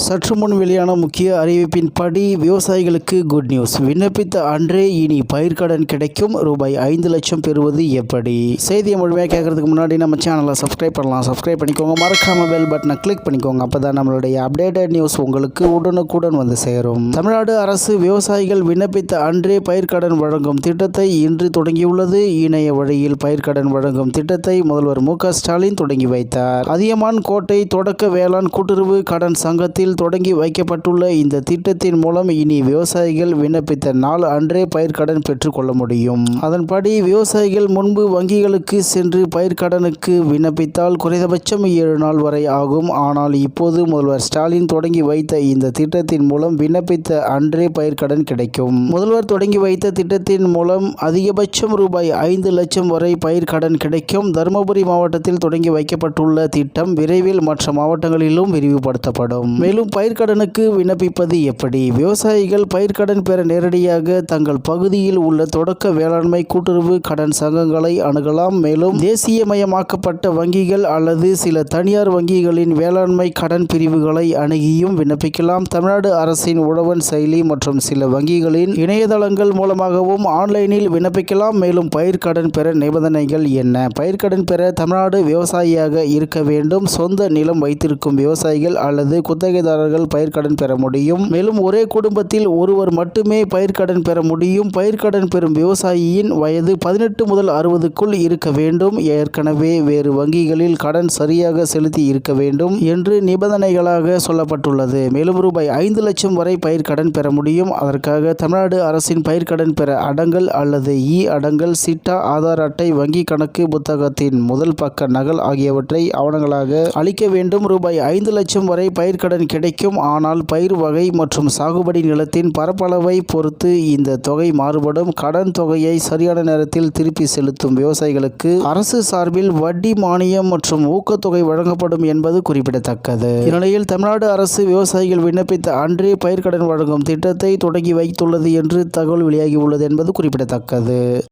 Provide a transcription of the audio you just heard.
சற்று முன் வெளியான முக்கிய அறிவிப்பின்படி விவசாயிகளுக்கு குட் நியூஸ் விண்ணப்பித்த அன்றே இனி பயிர்க்கடன் கிடைக்கும். ரூபாய் ஐந்து லட்சம் பெறுவது எப்படி? செய்தியை முழுமையாக கேட்கறதுக்கு முன்னாடி நம்ம சேனலை சப்ஸ்கிரைப் பண்ணலாம். சப்ஸ்கிரைப் பண்ணிக்கோங்க. மறக்காம பெல் பட்டனை கிளிக் பண்ணிக்கோங்க. அப்பதான் நம்மளுடைய அப்டேட்டட் நியூஸ் உங்களுக்கு உடனுக்குடன் வந்து சேரும். தமிழ்நாடு அரசு விவசாயிகள் விண்ணப்பித்த அன்றே பயிர்க்கடன் வழங்கும் திட்டத்தை இன்று தொடங்கியுள்ளது. இணைய வழியில் பயிர்க்கடன் வழங்கும் திட்டத்தை முதல்வர் மு க ஸ்டாலின் தொடங்கி வைத்தார். அதியமான் கோட்டை தொடக்க வேளாண் கூட்டுறவு கடன் சங்கத்தில் தொடங்கி வைக்கப்பட்டுள்ள இந்த திட்டத்தின் மூலம் இனி விவசாயிகள் விண்ணப்பித்த நாள் அன்றே பயிர்க்கடன் பெற்றுக்கொள்ள முடியும். அதன்படி விவசாயிகள் முன்பு வங்கிகளுக்கு சென்று பயிர்க்கடனுக்கு விண்ணப்பித்தால் குறைந்தபட்சம் ஏழு நாள் வரை ஆகும். ஆனால் இப்போது முதல்வர் ஸ்டாலின் தொடங்கி வைத்த இந்த திட்டத்தின் மூலம் விண்ணப்பித்த அன்றே பயிர்க்கடன் கிடைக்கும். முதல்வர் தொடங்கி வைத்த திட்டத்தின் மூலம் அதிகபட்சம் ரூபாய் ஐந்து லட்சம் வரை பயிர்க்கடன் கிடைக்கும். தருமபுரி மாவட்டத்தில் தொடங்கி வைக்கப்பட்டுள்ள திட்டம் விரைவில் மற்ற மாவட்டங்களிலும் விரிவுபடுத்தப்படும். மேலும் பயிர்க்கடனுக்கு விண்ணப்பிப்பது எப்படி? விவசாயிகள் பயிர்க்கடன் பெற நேரடியாக தங்கள் பகுதியில் உள்ள தொடக்க வேளாண்மை கூட்டுறவு கடன் சங்கங்களை அணுகலாம். மேலும் தேசியமயமாக்கப்பட்ட வங்கிகள் அல்லது சில தனியார் வங்கிகளின் வேளாண்மை கடன் பிரிவுகளை அணுகியும் விண்ணப்பிக்கலாம். தமிழ்நாடு அரசின் உழவன் செயலி மற்றும் சில வங்கிகளின் இணையதளங்கள் மூலமாகவும் ஆன்லைனில் விண்ணப்பிக்கலாம். மேலும் பயிர்க்கடன் பெற நிபந்தனைகள் என்ன? பயிர்க்கடன் பெற தமிழ்நாடு விவசாயியாக இருக்க வேண்டும். சொந்த நிலம் வைத்திருக்கும் விவசாயிகள் அல்லது குத்தகை குத்தகைதாரர்கள் பயிர்க்கடன் பெற முடியும். மேலும் ஒரே குடும்பத்தில் ஒருவர் மட்டுமே பயிர்க்கடன் பெற முடியும். பயிர்க்கடன் பெறும் விவசாயியின் வயது பதினெட்டு முதல் அறுபதுக்குள் இருக்க வேண்டும். ஏற்கனவே வேறு வங்கிகளில் கடன் சரியாக செலுத்தி இருக்க வேண்டும் என்று நிபந்தனைகளாக சொல்லப்பட்டுள்ளது. மேலும் ரூபாய் ஐந்து லட்சம் வரை பயிர்க்கடன் பெற முடியும். அதற்காக தமிழ்நாடு அரசின் பயிர்க்கடன் பெற அடங்கல் அல்லது இ அடங்கல் சிட்டா ஆதார் அட்டை வங்கி கணக்கு புத்தகத்தின் முதல் பக்க நகல் ஆகியவற்றை ஆவணங்களாக அளிக்க வேண்டும். ரூபாய் ஐந்து லட்சம் வரை பயிர்க்கடன் கிடைக்கும். ஆனால் பயிர் வகை மற்றும் சாகுபடி நிலத்தின் பரப்பளவை பொறுத்து இந்த தொகை மாறுபடும். கடன் தொகையை சரியான நேரத்தில் திருப்பி செலுத்தும் விவசாயிகளுக்கு அரசு சார்பில் வட்டி மானியம் மற்றும் ஊக்கத்தொகை வழங்கப்படும் என்பது குறிப்பிடத்தக்கது. இந்நிலையில் தமிழ்நாடு அரசு விவசாயிகள் விண்ணப்பித்த அன்றே பயிர்க்கடன் வழங்கும் திட்டத்தை தொடங்கி வைத்துள்ளது என்று தகவல் வெளியாகியுள்ளது என்பது குறிப்பிடத்தக்கது.